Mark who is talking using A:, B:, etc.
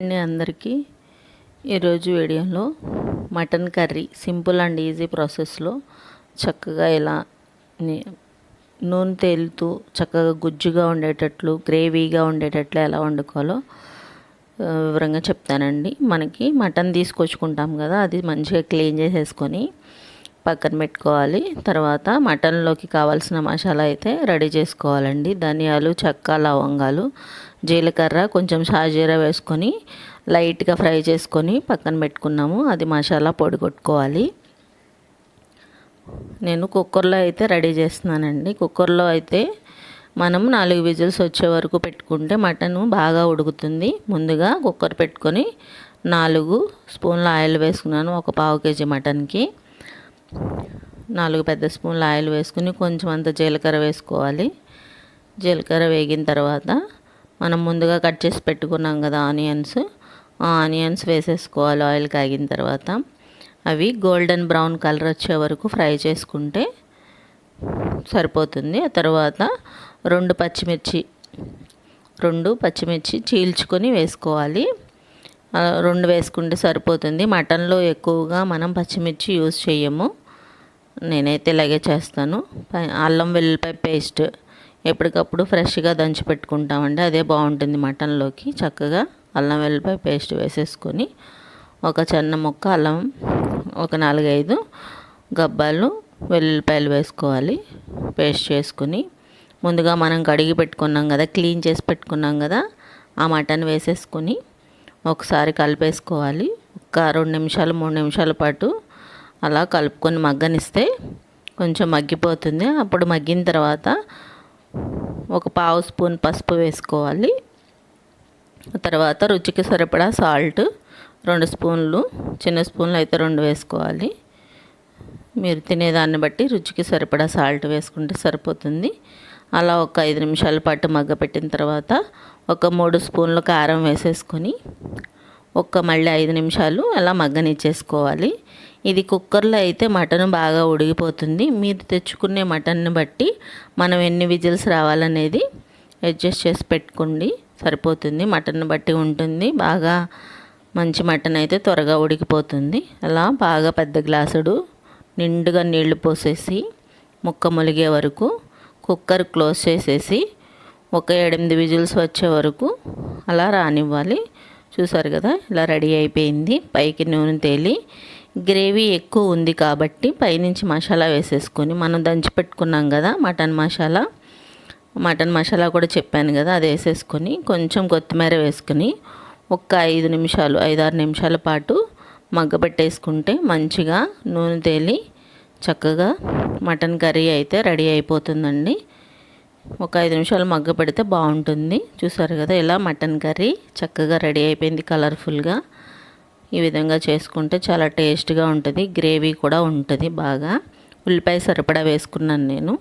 A: అండి అందరికీ. ఈరోజు వీడియోలో mutton curry simple and easy ప్రాసెస్లో చక్కగా ఇలా నూనె తేలుతూ చక్కగా గుజ్జుగా ఉండేటట్లు గ్రేవీగా ఉండేటట్లు ఎలా వండుకోవాలో వివరంగా చెప్తానండి. మనకి మటన్ తీసుకొచ్చుకుంటాం కదా అది మంచిగా క్లీన్ చేసేసుకొని పక్కన పెట్టుకోవాలి. తర్వాత మటన్లోకి కావాల్సిన మసాలా అయితే రెడీ చేసుకోవాలండి. ధనియాలు చెక్క లవంగాలు జీలకర్ర కొంచెం షాజీరా వేసుకొని లైట్గా ఫ్రై చేసుకొని పక్కన పెట్టుకున్నాము. అది మసాలా పొడి కొట్టుకోవాలి. నేను కుక్కర్లో అయితే రెడీ చేస్తున్నానండి. కుక్కర్లో అయితే మనం నాలుగు విజిల్స్ వచ్చే వరకు పెట్టుకుంటే మటన్ బాగా ఉడుకుతుంది. ముందుగా కుక్కర్ పెట్టుకొని నాలుగు స్పూన్ల ఆయిల్ వేసుకున్నాను ఒక పావు కేజీ మటన్కి. నాలుగు పెద్ద స్పూన్ల ఆయిల్ వేసుకుని కొంచెం అంత జీలకర్ర వేసుకోవాలి. జీలకర్ర వేగిన తర్వాత మనం ముందుగా కట్ చేసి పెట్టుకున్నాం కదా ఆనియన్స్. ఆ ఆనియన్స్ వేసేసుకోవాలి ఆయిల్ కాగిన తర్వాత. అవి గోల్డెన్ బ్రౌన్ కలర్ వచ్చే వరకు ఫ్రై చేసుకుంటే సరిపోతుంది. ఆ తర్వాత రెండు పచ్చిమిర్చి రెండు పచ్చిమిర్చి చీల్చుకొని వేసుకోవాలి. రెండు వేసుకుంటే సరిపోతుంది. మటన్లో ఎక్కువగా మనం పచ్చిమిర్చి యూజ్ చేయము. నేనైతే ఇలాగే చేస్తాను. అల్లం వెల్లుల్లిపాయ పేస్ట్ ఎప్పటికప్పుడు ఫ్రెష్గా దంచి పెట్టుకుంటామండి. అదే బాగుంటుంది మటన్లోకి. చక్కగా అల్లం వెల్లుల్లిపాయ పేస్ట్ వేసేసుకొని ఒక చిన్న ముక్క అల్లం ఒక నాలుగైదు గబ్బాలు వెల్లుల్లిపాయలు వేసుకోవాలి. పేస్ట్ చేసుకుని ముందుగా మనం కడిగి పెట్టుకున్నాం కదా క్లీన్ చేసి పెట్టుకున్నాం కదా ఆ మటన్ వేసేసుకొని ఒకసారి కలిపేసుకోవాలి. ఒక రెండు నిమిషాలు మూడు నిమిషాల పాటు అలా కలుపుకొని మగ్గనిస్తే కొంచెం మగ్గిపోతుంది. అప్పుడు మగ్గిన తర్వాత ఒక పావు స్పూన్ పసుపు వేసుకోవాలి. తర్వాత రుచికి సరిపడా సాల్ట్ రెండు స్పూన్లు చిన్న స్పూన్లు అయితే రెండు వేసుకోవాలి. మీరు తినేదాన్ని బట్టి రుచికి సరిపడా సాల్ట్ వేసుకుంటే సరిపోతుంది. అలా ఒక ఐదు నిమిషాల పాటు మగ్గపెట్టిన తర్వాత ఒక మూడు స్పూన్లు కారం వేసేసుకొని ఒక మళ్ళీ ఐదు నిమిషాలు అలా మగ్గనిచ్చేసుకోవాలి. ఇది కుక్కర్లో అయితే మటన్ బాగా ఉడిగిపోతుంది. మీరు తెచ్చుకునే మటన్ని బట్టి మనం ఎన్ని విజిల్స్ రావాలనేది అడ్జస్ట్ చేసి పెట్టుకోండి. సరిపోతుంది. మటన్ బట్టి ఉంటుంది. బాగా మంచి మటన్ అయితే త్వరగా ఉడికిపోతుంది. అలా బాగా పెద్ద గ్లాసుడు నిండుగా నీళ్ళు పోసేసి ముక్క ములిగే వరకు కుక్కర్ క్లోజ్ చేసేసి ఒక ఎనిమిది విజిల్స్ వచ్చే వరకు అలా రానివ్వాలి. చూసారు కదా? ఇలా రెడీ అయిపోయింది. పైకి నూనె తేలి గ్రేవీ ఎక్కువ ఉంది కాబట్టి పైనుంచి మసాలా వేసేసుకొని మనం దంచి పెట్టుకున్నాం కదా మటన్ మసాలా. మటన్ మసాలా కూడా చెప్పాను కదా అది వేసేసుకొని కొంచెం కొత్తిమీర వేసుకొని ఒక ఐదు నిమిషాలు ఐదారు నిమిషాల పాటు మగ్గబెట్టేసుకుంటే మంచిగా నూనె తేలి చక్కగా మటన్ కర్రీ అయితే రెడీ అయిపోతుందండి. ఒక ఐదు నిమిషాలు మగ్గ పెడితే బాగుంటుంది. చూసారు కదా ఇలా మటన్ కర్రీ చక్కగా రెడీ అయిపోయింది కలర్ఫుల్గా. ఈ విధంగా చేసుకుంటే చాలా టేస్ట్గా ఉంటుంది గ్రేవీ కూడా ఉంటుంది బాగా. ఉల్లిపాయ సరిపడా వేసుకున్నాను నేను.